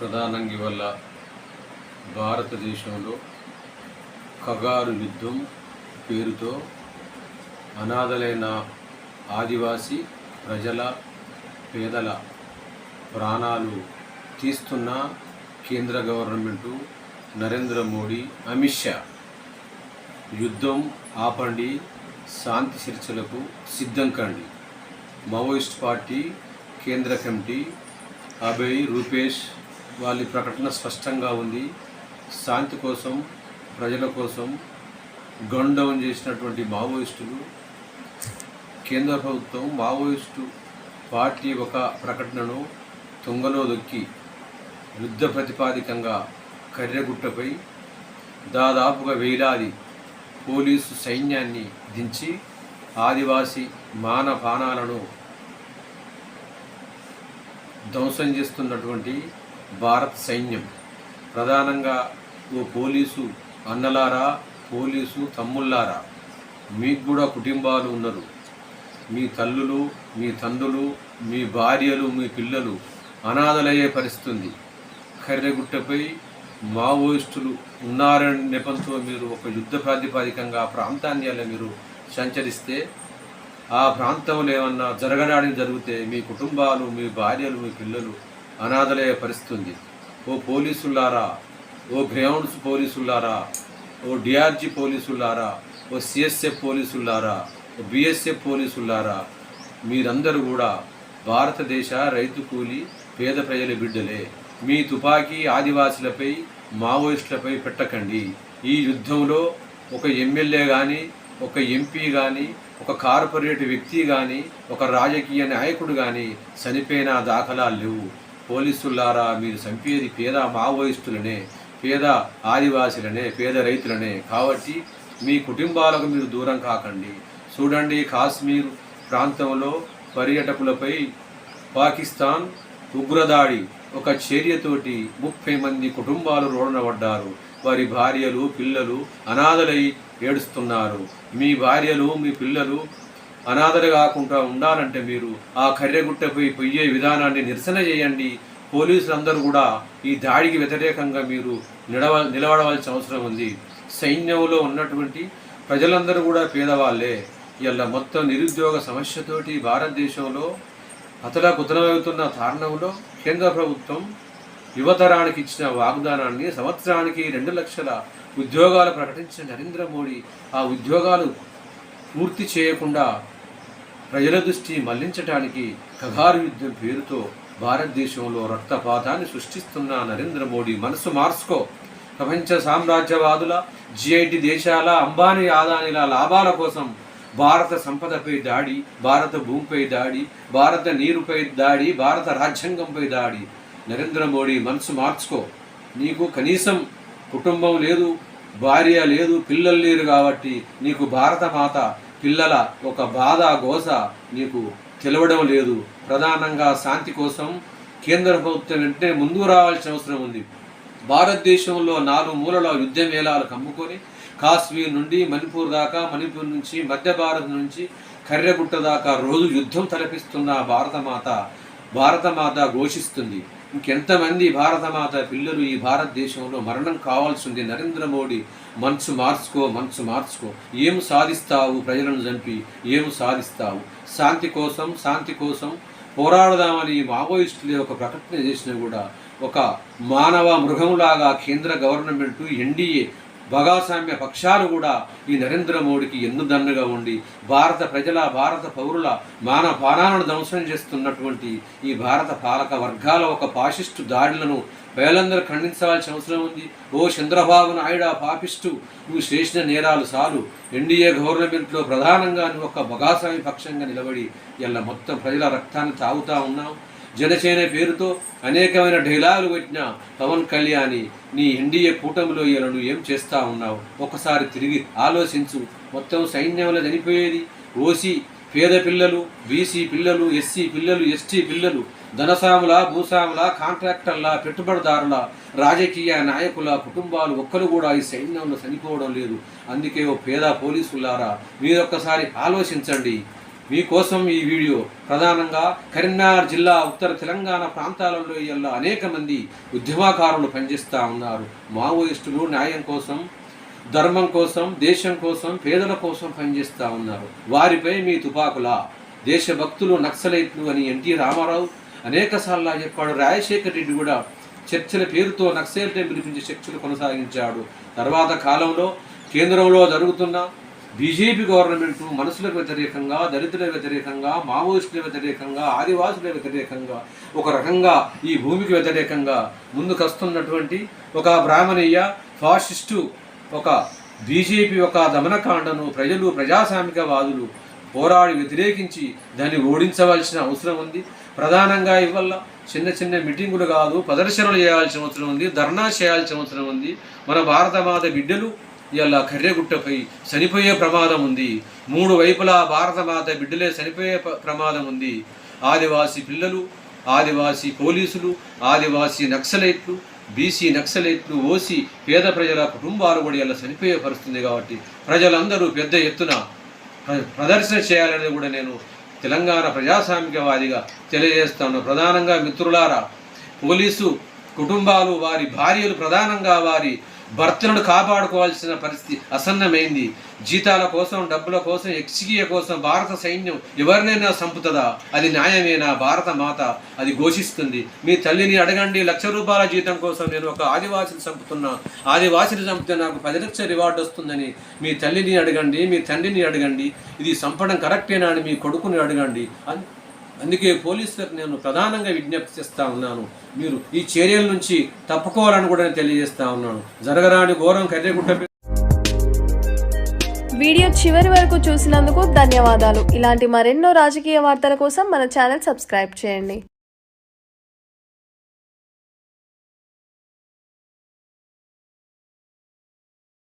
ప్రధానంగా వల్ల భారతదేశంలో కగారు యుద్ధం పేరుతో అనాథలైన ఆదివాసీ ప్రజల పేదల ప్రాణాలు తీస్తున్న కేంద్ర గవర్నమెంటు నరేంద్ర మోడీ అమిత్ షా. యుద్ధం ఆపండి శాంతి చర్చలకు సిద్ధం కండి. మావోయిస్ట్ పార్టీ కేంద్ర కమిటీ అభయ్ రూపేష్ వాళ్ళ ప్రకటన స్పష్టంగా ఉంది. శాంతి కోసం ప్రజల కోసం గన్ డౌన్ చేసినటువంటి మావోయిస్టులు కేంద్ర ప్రభుత్వం మావోయిస్టు పార్టీ ఒక ప్రకటనను తుంగలో దొక్కి యుద్ధ ప్రతిపాదికంగా కర్రెగుట్టపై దాదాపుగా వేలాది పోలీసు సైన్యాన్ని దించి ఆదివాసీ మానపానాలను ధ్వంసం చేస్తున్నటువంటి భారత్ సైన్యం. ప్రధానంగా ఓ పోలీసు అన్నలారా పోలీసు తమ్ముళ్ళారా మీకు కూడా కుటుంబాలు ఉన్నారు. మీ తల్లులు మీ తండ్రులు మీ భార్యలు మీ పిల్లలు అనాథలయ్యే పరిస్థితుంది. కర్రెగుట్టపై మావోయిస్టులు ఉన్నారని నెపంతో మీరు ఒక యుద్ధ ప్రాతిపాదికంగా ఆ ప్రాంతాన్ని అలా మీరు సంచరిస్తే ఆ ప్రాంతంలో ఏమన్నా జరగడానికి జరిగితే మీ కుటుంబాలు మీ భార్యలు మీ పిల్లలు అనాథలయ్యే పరిస్థితి ఉంది ఓ పోలీసులారా ఓ గ్రౌండ్స్ పోలీసులారా ఓ డిఆర్జీ పోలీసులారా ఓ సిఎస్ఎఫ్ పోలీసులారా ఓ బిఎస్ఎఫ్ పోలీసులారా మీరందరూ కూడా భారతదేశ రైతు కూలి పేద ప్రజల బిడ్డలే. మీ తుపాకీ ఆదివాసులపై మావోయిస్టులపై పెట్టకండి. ఈ యుద్ధంలో ఒక ఎమ్మెల్యే కానీ ఒక ఎంపీ కానీ ఒక కార్పొరేట్ వ్యక్తి కానీ ఒక రాజకీయ నాయకుడు కానీ చనిపోయిన దాఖలాలు లేవు. పోలీసులారా మీరు చంపేది పేద మావోయిస్టులనే పేద ఆదివాసులనే పేద రైతులనే. కాబట్టి మీ కుటుంబాలకు మీరు దూరం కాకండి. చూడండి కాశ్మీర్ ప్రాంతంలో పర్యాటకులపై పాకిస్తాన్ ఉగ్రదాడి. ఒక చర్యతోటి ముప్పై మంది కుటుంబాలు రోడనబడ్డారు. పడ్డారు వారి భార్యలు పిల్లలు అనాథలై ఏడుస్తున్నారు. మీ భార్యలు మీ పిల్లలు అనాథలు కాకుండా ఉండాలంటే మీరు ఆ కర్రెగుట్టపై పొయ్యే విధానాన్ని నిరసన చేయండి. పోలీసులందరూ కూడా ఈ దాడికి వ్యతిరేకంగా మీరు నిలవ నిలబడవలసిన అవసరం ఉంది. సైన్యంలో ఉన్నటువంటి ప్రజలందరూ కూడా పేదవాళ్ళే ఇలా మొత్తం నిరుద్యోగ సమస్యతోటి భారతదేశంలో అతలా కుతలమవుతున్న కారణంలో కేంద్ర ప్రభుత్వం యువతరానికి ఇచ్చిన వాగ్దానాన్ని సంవత్సరానికి రెండు లక్షల ఉద్యోగాలు ప్రకటించిన నరేంద్ర మోడీ ఆ ఉద్యోగాలు పూర్తి చేయకుండా ప్రజల దృష్టి మళ్ళించడానికి కగారు యుద్ధం పేరుతో భారతదేశంలో రక్తపాతాన్ని సృష్టిస్తున్న నరేంద్ర మోడీ మనసు మార్చుకో. ప్రపంచ సామ్రాజ్యవాదుల జిఐటి దేశాల అంబానీ ఆదానీల లాభాల కోసం భారత సంపదపై దాడి భారత భూమిపై దాడి భారత నీరుపై దాడి భారత రాజ్యాంగంపై దాడి. నరేంద్ర మోడీ మనసు మార్చుకో. నీకు కనీసం కుటుంబం లేదు భార్య లేదు పిల్లలు లేరు కాబట్టి నీకు భారత మాత పిల్లల ఒక బాధ గోస నీకు తెలవడం లేదు. ప్రధానంగా శాంతి కోసం కేంద్ర ప్రభుత్వం వెంటనే ముందుకు రావాల్సిన అవసరం ఉంది. భారతదేశంలో నాలుగు మూలలో యుద్ధ మేళాలు కమ్ముకొని కాశ్మీర్ నుండి మణిపూర్ దాకా మణిపూర్ నుంచి మధ్య భారత్ నుంచి కర్రెగుట్ట దాకా రోజు యుద్ధం తలపిస్తున్న భారతమాత భారతమాత ఘోషిస్తుంది. ఇంకెంతమంది భారతమాత పిల్లలు ఈ భారతదేశంలో మరణం కావాల్సింది? నరేంద్ర మోడీ మనసు మార్చుకో మనసు మార్చుకో. ఏం సాధిస్తావు ప్రజలను చంపి? ఏం సాధిస్తావు? శాంతి కోసం శాంతి కోసం పోరాడదామని మావోయిస్టులే ఒక ప్రకటన చేసినా కూడా ఒక మానవ మృగంలాగా కేంద్ర గవర్నమెంట్ ఎన్డీఏ భగాస్వామ్య పక్షాలు కూడా ఈ నరేంద్ర మోడీకి ఎన్నుదండగా ఉండి భారత ప్రజల భారత పౌరుల మాన ప్రాణాలను ధ్వంసం చేస్తున్నటువంటి ఈ భారత పాలక వర్గాల ఒక పాశిస్టు దాడులను ప్రజలందరూ ఖండించవలసిన అవసరం ఉంది. ఓ చంద్రబాబు నాయుడు పాపిస్టు నువ్వు చేసిన నేరాలు చాలు. ఎన్డీఏ గవర్నమెంట్లో ప్రధానంగా నువ్వు ఒక భగాస్వామి పక్షంగా నిలబడి ఇలా మొత్తం ప్రజల రక్తాన్ని తాగుతా ఉన్నావు. జనసేన పేరుతో అనేకమైన డైలాగులు పెట్టిన పవన్ కళ్యాణి నీ ఎన్డీఏ కూటమిలో ఇలా ఏం చేస్తా ఉన్నావు? ఒకసారి తిరిగి ఆలోచించు. మొత్తం సైన్యంలో చనిపోయేది ఓసీ పేద పిల్లలు బీసీ పిల్లలు ఎస్సీ పిల్లలు ఎస్టీ పిల్లలు ధనసాముల భూసాముల కాంట్రాక్టర్ల పెట్టుబడిదారుల రాజకీయ నాయకుల కుటుంబాలు ఒక్కరు కూడా ఈ సైన్యంలో చనిపోవడం లేదు. అందుకే ఓ పేద పోలీసులారా మీరొక్కసారి ఆలోచించండి. మీకోసం ఈ వీడియో ప్రధానంగా కరీంనగర్ జిల్లా ఉత్తర తెలంగాణ ప్రాంతాలలో ఇలా అనేక మంది ఉద్యమకారులు పనిచేస్తూ ఉన్నారు. మావోయిస్టులు న్యాయం కోసం ధర్మం కోసం దేశం కోసం పేదల కోసం పనిచేస్తూ ఉన్నారు. వారిపై మీ తుపాకుల? దేశభక్తులు నక్సలైట్లు అని ఎన్టీ రామారావు అనేక సార్లు చెప్పాడు. రాజశేఖర్ రెడ్డి కూడా చర్చల పేరుతో నక్సలైట్ని పిలిపించే చర్చలు కొనసాగించాడు. తర్వాత కాలంలో కేంద్రంలో జరుగుతున్న బీజేపీ గవర్నమెంట్ మనుషులకు వ్యతిరేకంగా దళితుల వ్యతిరేకంగా మావోయిస్టుల వ్యతిరేకంగా ఆదివాసుల వ్యతిరేకంగా ఒక రకంగా ఈ భూమికి వ్యతిరేకంగా ముందుకొస్తున్నటువంటి ఒక బ్రాహ్మణీయ ఫాసిస్టు ఒక బీజేపీ ఒక దమనకాండను ప్రజలు ప్రజాస్వామికవాదులు పోరాడి వ్యతిరేకించి దాన్ని ఓడించవలసిన అవసరం ఉంది. ప్రధానంగా ఇవల్ల చిన్న చిన్న మీటింగులు కాదు ప్రదర్శనలు చేయాల్సిన అవసరం ఉంది ధర్నా చేయాల్సిన అవసరం ఉంది. మన భారతమాత బిడ్డలు ఇలా కర్రెగుట్టపై చనిపోయే ప్రమాదం ఉంది మూడు వైపులా భారతమాత బిడ్డలే చనిపోయే ప్రమాదం ఉంది ఆదివాసీ పిల్లలు ఆదివాసీ పోలీసులు ఆదివాసీ నక్సలైట్లు బీసీ నక్సలైట్లు ఓసీ పేద ప్రజల కుటుంబాలు కూడా ఇలా చనిపోయే పరిస్థితుంది కాబట్టి ప్రజలందరూ పెద్ద ఎత్తున ప్రదర్శన చేయాలని కూడా నేను తెలంగాణ ప్రజాస్వామికవాదిగా తెలియజేస్తాను. ప్రధానంగా మిత్రులారా పోలీసు కుటుంబాలు వారి భార్యలు ప్రధానంగా వారి భర్తలను కాపాడుకోవాల్సిన పరిస్థితి అసన్నమైంది. జీతాల కోసం డబ్బుల కోసం ఎక్సిగియ కోసం భారత సైన్యం ఎవరినైనా చంపుతుందా? అది న్యాయమేనా? భారత మాత అది ఘోషిస్తుంది. మీ తల్లిని అడగండి లక్ష రూపాయల జీతం కోసం నేను ఒక ఆదివాసిని చంపుతున్నా. ఆదివాసిని చంపితే నాకు పది లక్షల రివార్డు వస్తుందని మీ తల్లిని అడగండి మీ తండ్రిని అడగండి. ఇది చంపడం కరెక్టేనా అని మీ కొడుకుని అడగండి. అందుకే పోలీసులకు నేను ప్రధానంగా విజ్ఞప్తి చేస్తా ఉన్నాను. మీరు ఈ చర్యల నుంచి తప్పుకోవాలని కూడా తెలియజేస్తా ఉన్నాను. జరగరాని ఘోరం కర్రెగుట్ట వీడియో చివరి వరకు చూసినందుకు ధన్యవాదాలు. ఇలాంటి మరెన్నో రాజకీయ వార్తల కోసం మన ఛానల్ సబ్స్క్రైబ్ చేయండి.